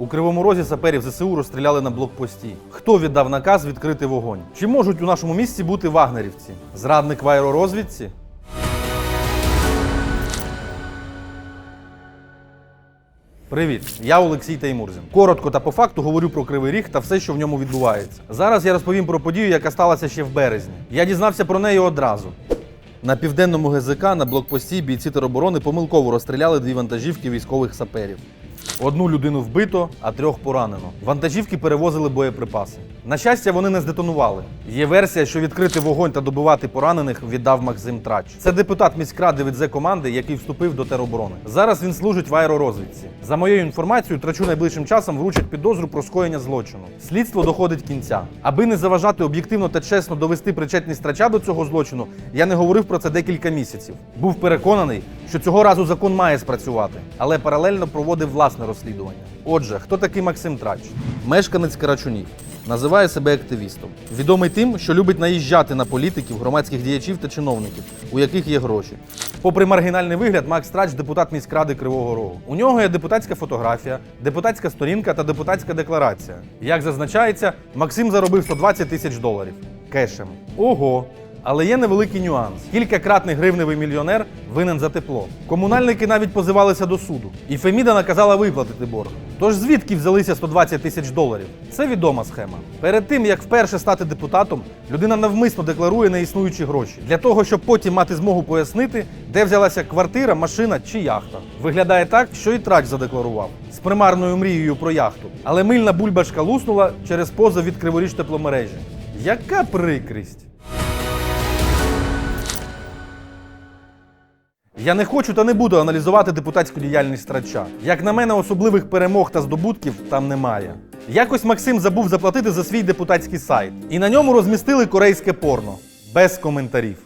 У Кривому Розі саперів ЗСУ розстріляли на блокпості. Хто віддав наказ відкрити вогонь? Чи можуть у нашому місті бути вагнерівці? Зрадник в аеророзвідці? Привіт, я Олексій Таймурзін. Коротко та по факту говорю про Кривий Ріг та все, що в ньому відбувається. Зараз я розповім про подію, яка сталася ще в березні. Я дізнався про неї одразу. На південному ГЗК на блокпості бійці тероборони помилково розстріляли дві вантажівки військових саперів. Одну людину вбито, а трьох поранено. Вантажівки перевозили боєприпаси. На щастя, вони не здетонували. Є версія, що відкрити вогонь та добивати поранених віддав Максим Трач. Це депутат міськради від Зе команди, який вступив до тероборони. Зараз він служить в аеророзвідці. За моєю інформацією, трачу найближчим часом вручать підозру про скоєння злочину. Слідство доходить кінця. Аби не заважати об'єктивно та чесно довести причетність трача до цього злочину, я не говорив про це декілька місяців. Був переконаний, що цього разу закон має спрацювати, але паралельно проводив власне розслідування. Отже, хто такий Максим Трач? Мешканець Карачунів. Називає себе активістом. Відомий тим, що любить наїжджати на політиків, громадських діячів та чиновників, у яких є гроші. Попри маргінальний вигляд, Макс Трач депутат міськради Кривого Рогу. У нього є депутатська фотографія, депутатська сторінка та депутатська декларація. Як зазначається, Максим заробив 120 тисяч доларів кешем. Ого! Але є невеликий нюанс. Кількакратний гривневий мільйонер винен за тепло. Комунальники навіть позивалися до суду. І Феміда наказала виплатити борг. Тож звідки взялися 120 тисяч доларів? Це відома схема. Перед тим як вперше стати депутатом, людина навмисно декларує неіснуючі гроші для того, щоб потім мати змогу пояснити, де взялася квартира, машина чи яхта. Виглядає так, що і трач задекларував з примарною мрією про яхту. Але мильна бульбашка луснула через позов від криворіж тепломережі. Яка прикрість! Я не хочу та не буду аналізувати депутатську діяльність трача. Як на мене, особливих перемог та здобутків там немає. Якось Максим забув заплатити за свій депутатський сайт, і на ньому розмістили корейське порно. Без коментарів.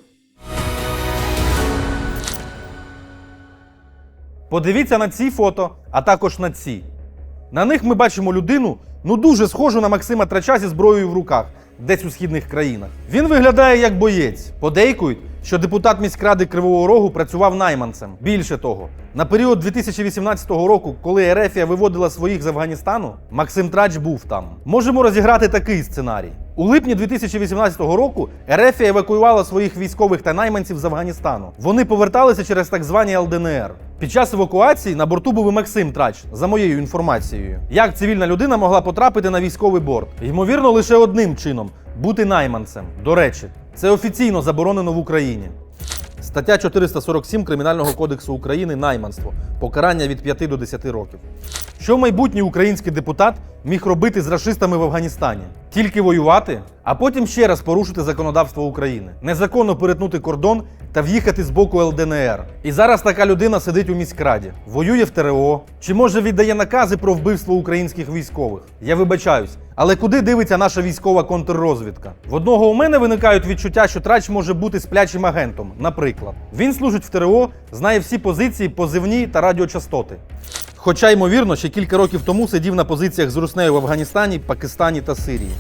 Подивіться на ці фото, а також на ці. На них ми бачимо людину, ну дуже схожу на Максима Трача зі зброєю в руках, десь у східних країнах. Він виглядає як боєць. Подейкують, що депутат міськради Кривого Рогу працював найманцем. Більше того, на період 2018 року, коли Ерефія виводила своїх з Афганістану, Максим Трач був там. Можемо розіграти такий сценарій. У липні 2018 року Ерефія евакуювала своїх військових та найманців з Афганістану. Вони поверталися через так звані ЛДНР. Під час евакуації на борту був і Максим Трач, за моєю інформацією. Як цивільна людина могла потрапити на військовий борт? Ймовірно, лише одним чином бути найманцем. До речі, це офіційно заборонено в Україні. Стаття 447 Кримінального кодексу України найманство. Покарання від 5 до 10 років. Що майбутній український депутат міг робити з расистами в Афганістані? Тільки воювати, а потім ще раз порушити законодавство України, незаконно перетнути кордон та в'їхати з боку ЛДНР. І зараз така людина сидить у міськраді, воює в ТРО, чи може віддає накази про вбивство українських військових. Я вибачаюсь, але куди дивиться наша військова контррозвідка? В одного у мене виникають відчуття, що трач може бути сплячим агентом. Наприклад, він служить в ТРО, знає всі позиції, позивні та радіочастоти. Хоча, ймовірно, ще кілька років тому сидів на позиціях з Руснею в Афганістані, Пакистані та Сирії.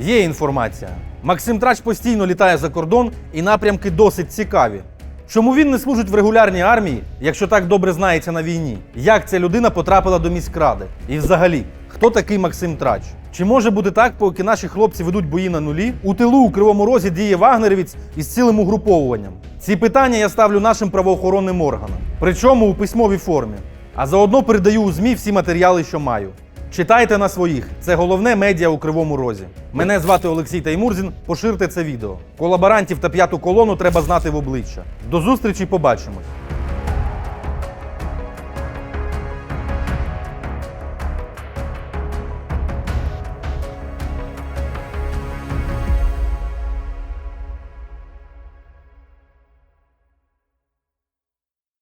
Є інформація. Максим Трач постійно літає за кордон і напрямки досить цікаві. Чому він не служить в регулярній армії, якщо так добре знається на війні? Як ця людина потрапила до міськради? І взагалі, хто такий Максим Трач? Чи може бути так, поки наші хлопці ведуть бої на нулі? У тилу у Кривому Розі діє вагнерівець із цілим угруповуванням. Ці питання я ставлю нашим правоохоронним органам, причому у письмовій формі. А заодно передаю у ЗМІ всі матеріали, що маю. Читайте на своїх. Це головне медіа у Кривому Розі. Мене звати Олексій Таймурзін. Поширте це відео. Колаборантів та п'яту колону треба знати в обличчя. До зустрічі, побачимось.